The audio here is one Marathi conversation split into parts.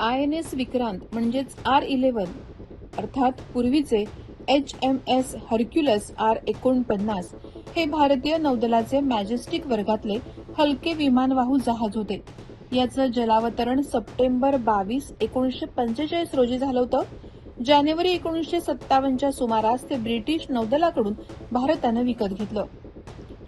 आय एन एस विक्रांत म्हणजेच आर इलेव्हन अर्थात पूर्वीचे H M S Hercules R एकोणपन्नास हे भारतीय नौदलाचे मॅजेस्टिक वर्गातले हलके विमानवाहू जहाज होते. याचं जलावतरण सप्टेंबर बावीस एकोणीसशे पंचेचाळीस रोजी झालं होतं. जानेवारी एकोणीसशे सत्तावन्नच्या सुमारास ते ब्रिटिश नौदलाकडून भारतानं विकत घेतलं.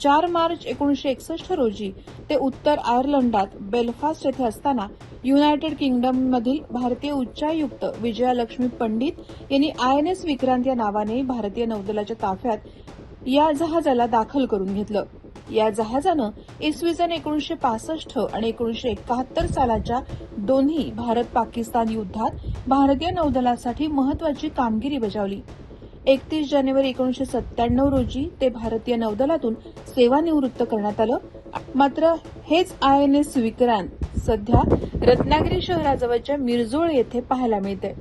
चार मार्च एकोणीसशे एकसष्ट रोजी ते उत्तर आयर्लंडात बेलफास्ट येथे असताना युनायटेड किंगडम मधील भारतीय उच्चायुक्त विजयालक्ष्मी पंडित यांनी आय एन एस विक्रांत या नावाने भारतीय नौदलाच्या ताफ्यात या जहाजाला दाखल करून घेतलं. या जहाजानं इसवी सन एकोणीसशे पासष्ट आणि एकोणीसशे एकाहत्तर सालाच्या दोन्ही भारत पाकिस्तान युद्धात भारतीय नौदलासाठी महत्वाची कामगिरी बजावली. एकतीस जानेवारी एकोणीसशे सत्त्याण्णव रोजी ते भारतीय नौदलातून सेवानिवृत्त करण्यात आलं. मात्र हेच आय एन एस विक्रांत सध्या रत्नागिरी शहराजवळच्या मिरजोळ येथे पाहायला मिळते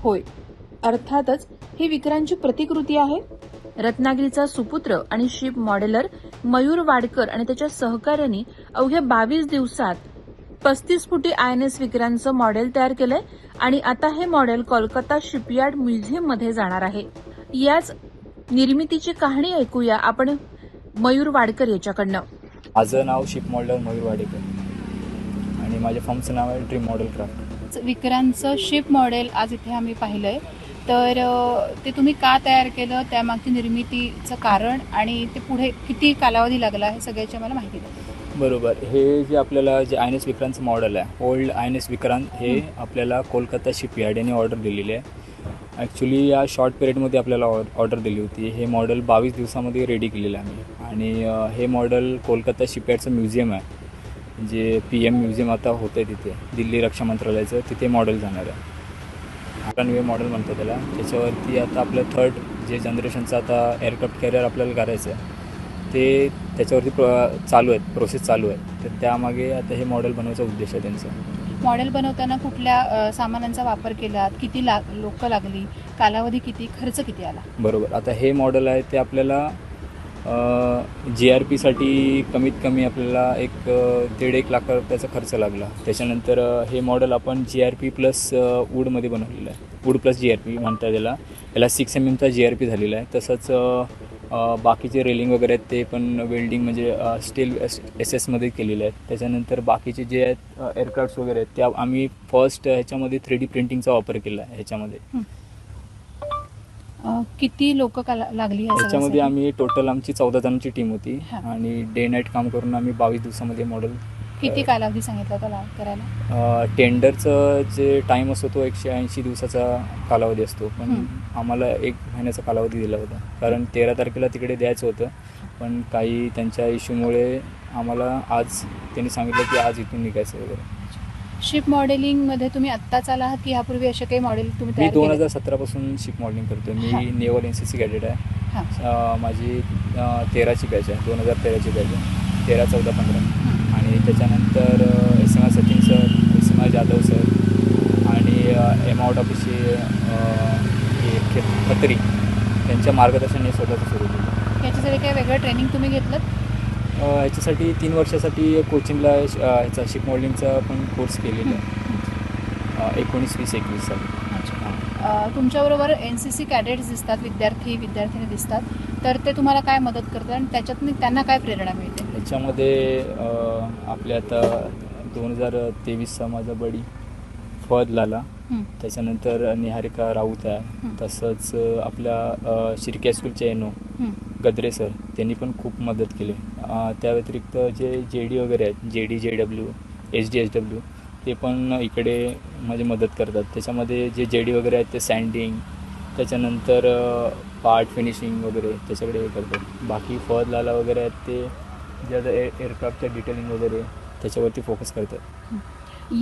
होय अर्थातच ही विक्रांतची प्रतिकृती आहे. रत्नागिरीचा सुपुत्र आणि शिप मॉडेलर मयूर वाडकर आणि त्याच्या सहकाऱ्यांनी अवघ्या बावीस दिवसात पस्तीस फुटी आय एन एस विक्रांतचं मॉडेल तयार केलंय आणि आता हे मॉडेल कोलकाता शिपयार्ड म्युझियममध्ये जाणार आहे. याच निर्मितीची कहाणी ऐकूया आपण. मयूर वाडकर याच्याकडनं. माझं नाव शिप मॉडेलर मयूर वाडेकर. आणि माझ्या फर्मचं नाव आहे ड्रीम मॉडेल क्राफ्ट विक्रांतचं शिप मॉडेल आज इथे आम्ही पाहिलंय. तर अ, ते तुम्ही का तयार केलं त्यामागची निर्मितीचं कारण आणि ते पुढे किती कालावधी लागला हे सगळ्याची मला माहिती द्या. बरोबर. हे जे आपल्याला जे आय एन एस विक्रांतचं मॉडेल आहे old I N S Vikrant हे आपल्याला कोलकाता शिपयार्ड यांनी ऑर्डर दिलेली आहे. ॲक्च्युली या शॉर्ट पिरियडमध्ये आपल्याला ऑर्डर दिली होती. हे मॉडेल बावीस दिवसामध्ये रेडी केलेलं आहे. आम्ही आणि हे मॉडेल कोलकाता शिपयार्डचं म्युझियम आहे. जे पी एम म्युझियम आता होतं आहे तिथे. दिल्ली रक्षा मंत्रालयाचं. तिथे मॉडेल जाणार आहे. वे मॉडेल म्हणतो त्याला. त्याच्यावरती आता आपलं थर्ड जे जनरेशनचं आता एअरक्राफ्ट कॅरियर आपल्याला करायचं आहे ते त्याच्यावरती प्रो चालू आहेत. प्रोसेस चालू आहे तर त्यामागे आता हे मॉडेल बनवायचा उद्देश आहे त्यांचा. मॉडेल बनवताना कुठल्या सामानांचा वापर केला किती ला लोक लागली? कालावधी किती? खर्च किती आला? बरोबर. आता हे मॉडेल आहे ते आपल्याला जी आर पीसाठी कमीत कमी आपल्याला एक दीड एक लाख रुपयाचा खर्च लागला. त्याच्यानंतर हे मॉडेल आपण जी आर पी प्लस वूडमध्ये बनवलेलं आहे. Wood plus G R P म्हणतात त्याला याला सिक्स एम एमचा जी आर पी झालेला आहे. तसंच बाकीचे रेलिंग वगैरे आहेत ते पण वेल्डिंग म्हणजे स्टील एस एस एसमध्ये केलेले आहेत त्याच्यानंतर बाकीचे जे आहेत एअरक्राफ्ट्स वगैरे आहेत त्या आम्ही फर्स्ट ह्याच्यामध्ये थ्री डी प्रिंटिंगचा वापर केला आहे ह्याच्यामध्ये किती लोक लागली या त्याच्यामध्ये सगळ्यासाठी? आम्ही टोटल आमची चौदा जणांची टीम होती. आणि डे नाईट काम करून आम्ही बावीस दिवसामध्ये मॉडेल किती कालावधी सांगितला त्याला करायला टेंडरचं जे टाईम असतो तो एकशे ऐंशी दिवसाचा कालावधी असतो पण. आम्हाला एक महिन्याचा कालावधी दिला होता कारण तेरा तारखेला तिकडे द्यायचं होतं पण काही त्यांच्या इश्यूमुळे आम्हाला आज त्यांनी सांगितलं की आज इथून निघायचं वगैरे शिप मॉडेलिंगमध्ये तुम्ही आत्ताच आला आहात की यापूर्वी असे काही मॉडेल तुम्ही मी तयार दोन केले? हजार सतरापासून शिप मॉडेलिंग करतो हा. मी naval N C C cadet आहे हा. अं, माझी अं, तेराची बॅच आहे दोन हजार तेराची बॅच आहे तेरा चौदा पंधरा हं. त्याच्यानंतर S M R Sachin sir S M R Jadhav sir आणि एम आउट ऑफिसचे हे खे- खत्री त्यांच्या मार्गदर्शनाने स्वतःचं सुरू केलं. याच्यासाठी काही वेगळं ट्रेनिंग तुम्ही घेतलं ह्याच्यासाठी तीन वर्षासाठी कोचिंगला ह्याचा शिप मॉडेलिंगचा पण कोर्स केलेला आहे. एकोणीस वीस एकवीस साली. हां. तुमच्याबरोबर एन सी सी कॅडेट्स दिसतात विद्यार्थी विद्यार्थिनी दिसतात. तर ते तुम्हाला काय मदत करतात आणि त्याच्यातून त्यांना काय प्रेरणा मिळते? ह्याच्यामध्ये अ, आपले आता दोन हजार तेवीसचा माझा बडी फद लाला. त्याच्यानंतर निहारिका राऊत आहे. तसंच आपल्या अ, शिर्के स्कूलचे एनो. गद्रे सर त्यांनी पण खूप मदत केली त्या व्यतिरिक्त जे जे डी वगैरे आहेत जे D J W H D H W ते पण इकडे म्हणजे मदत करतात त्याच्यामध्ये जे जे डी वगैरे आहेत ते सँडिंग त्याच्यानंतर पार्ट फिनिशिंग वगैरे त्याच्याकडे हे करतात बाकी फद लाला वगैरे आहेत ते जे आता ए एअरक्राफ्टच्या डिटेलिंग वगैरे त्याच्यावरती फोकस करतात.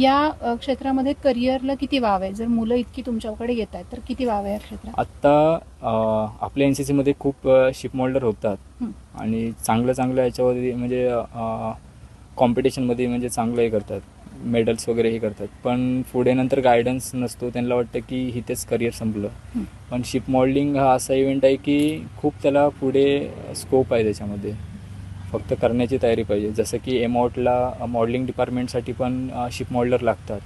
या क्षेत्रामध्ये करिअरला किती वाव आहे? जर मुलं इतकी तुमच्याकडे येत आहेत तर किती वाव आहे या क्षेत्रात? आत्ता आपल्या एन सी सीमध्ये खूप शिप मोल्डर होतात. आणि चांगलं चांगलं याच्यावरती म्हणजे कॉम्पिटिशनमध्ये म्हणजे चांगलं हे करतात. मेडल्स वगैरे हे करतात. पण पुढे नंतर गायडन्स नसतो. त्यांना वाटतं की इथेच करिअर संपलं. पण शिप मॉडेलिंग हा असा इव्हेंट आहे की खूप त्याला पुढे स्कोप आहे त्याच्यामध्ये. फक्त करण्याची तयारी पाहिजे. जसं की एमआउटला मॉडेलिंग डिपार्टमेंटसाठी पण शिप मॉडेलर लागतात.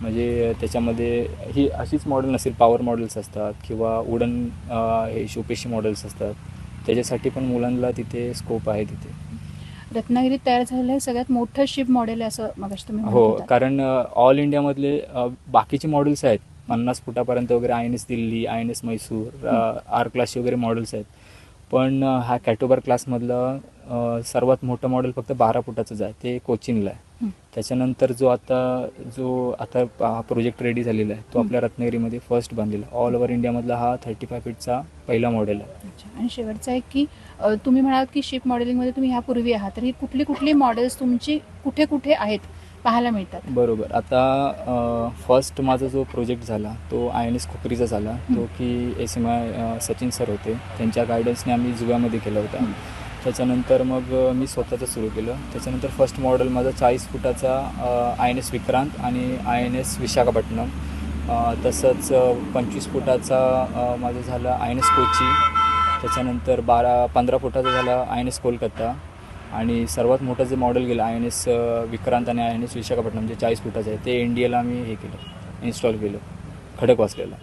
म्हणजे त्याच्यामध्ये ही अशीच मॉडेल नसेल पॉवर मॉडेल्स असतात किंवा वुडन हे शोपेशी मॉडेल्स असतात. त्याच्यासाठी पण मुलांना तिथे स्कोप आहे तिथे. रत्नागिरीत तयार झालेलं सगळ्यात मोठं शिप मॉडेल आहे असं मग तुम्ही हो. कारण ऑल इंडियामधले बाकीचे मॉडेल्स आहेत. पन्नास फुटापर्यंत वगैरे I N S Delhi I N S Mysore R क्लासचे वगैरे मॉडेल्स आहेत. पण हा कॅटोबर क्लासमधलं सर्वात मोठं मॉडेल फक्त बारा फुटाचंच आहे. ते कोचिनला आहे. त्याच्यानंतर जो आता जो आता हा प्रोजेक्ट रेडी झालेला आहे तो. आपल्या रत्नागिरीमध्ये फर्स्ट बांधलेला ऑल ओव्हर इंडियामधला हा थर्टी फाय फीटचा पहिला मॉडेल आहे. अच्छा. आणि शेवटचं आहे की तुम्ही म्हणाल की शिप मॉडेलिंगमध्ये तुम्ही ह्यापूर्वी आहात. तर ही कुठली कुठली मॉडेल्स तुमची कुठे कुठे आहेत? पाहायला मिळतात. बरोबर. आता फर्स्ट माझा जो प्रोजेक्ट झाला तो आय एन एस कोकरीचा झाला तो की S M I Sachin sir होते. त्यांच्या गायडन्सने आम्ही जुव्यामध्ये केला होता. त्याच्यानंतर मग मी स्वतःचं सुरू केलं. त्याच्यानंतर फर्स्ट मॉडेल माझा चाळीस फुटाचा आय एन एस विक्रांत आणि आय एन एस विशाखापट्टणम. तसंच पंचवीस फुटाचा माझं झालं आय एन एस कोची. त्याच्यानंतर बारा पंधरा फुटाचा झाला आय एन एस कोलकाता. आणि सर्वात मोठं जे मॉडेल गेलं आय एन एस विक्रांत आणि आय एन एस विशाखापट्टणम जे चाळीस फुटाचं आहे ते इंडियाला आम्ही हे केलं इन्स्टॉल केलं खडक वाचलेलं.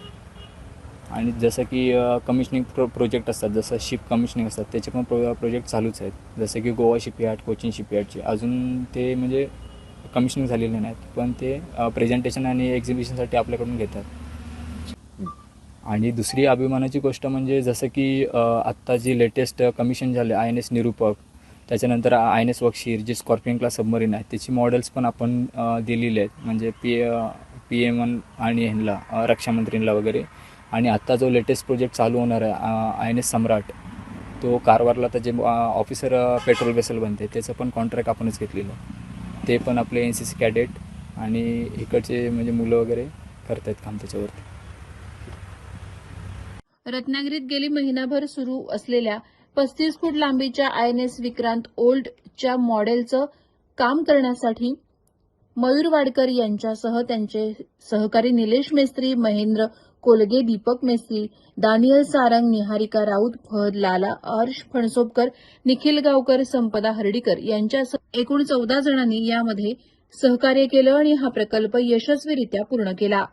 आणि जसं की कमिशनिंग प्रो प्रोजेक्ट असतात जसं शिप कमिशनिंग असतात त्याचे पण प्रो प्रोजेक्ट चालूच आहेत. जसं की गोवा शिपयार्ड कोचिन शिपयार्डचे अजून ते म्हणजे कमिशनिंग झालेले नाहीत पण ते प्रेझेंटेशन आणि एक्झिबिशनसाठी आपल्याकडून घेतात. आणि दुसरी अभिमानाची गोष्ट म्हणजे जसं की आत्ता जी लेटेस्ट कमिशन झाले आय एन एस निरूपक त्याच्यानंतर आय एन एस वक्षीर जे स्कॉर्पियन क्लास सबमरीन आहे त्याची मॉडेल्स पण आपण दिलेली आहेत. म्हणजे पी पी एम आणि ह्यांना रक्षामंत्रींना वगैरे. आणि आत्ता जो लेटेस्ट प्रोजेक्ट चालू होणार आहे आय एन एस सम्राट तो कारवारला तर जे ऑफिसर पेट्रोल वेसल बनते त्याचं पण कॉन्ट्रॅक्ट आपणच घेतलेलं ते पण आपले एन सी सी कॅडेट आणि इकडचे म्हणजे मुलं वगैरे करत आहेत काम त्याच्यावरती. रत्नागिरीत गेली महिनाभर सुरू असलेल्या पस्तीस फूट लांबीच्या आय एन एस विक्रांत ओल्डच्या मॉडेलचं काम करण्यासाठी मयूर वाडकर यांच्यासह त्यांचे सहकारी निलेश मेस्त्री महेंद्र कोलगे दीपक मेस्त्री दानियल सारंग निहारिका राऊत फहद लाला हर्ष फणसोपकर निखिल गावकर संपदा हर्डीकर यांच्यासह एकूण चौदा जणांनी यामध्ये सहकार्य केलं आणि हा प्रकल्प यशस्वीरित्या पूर्ण केला.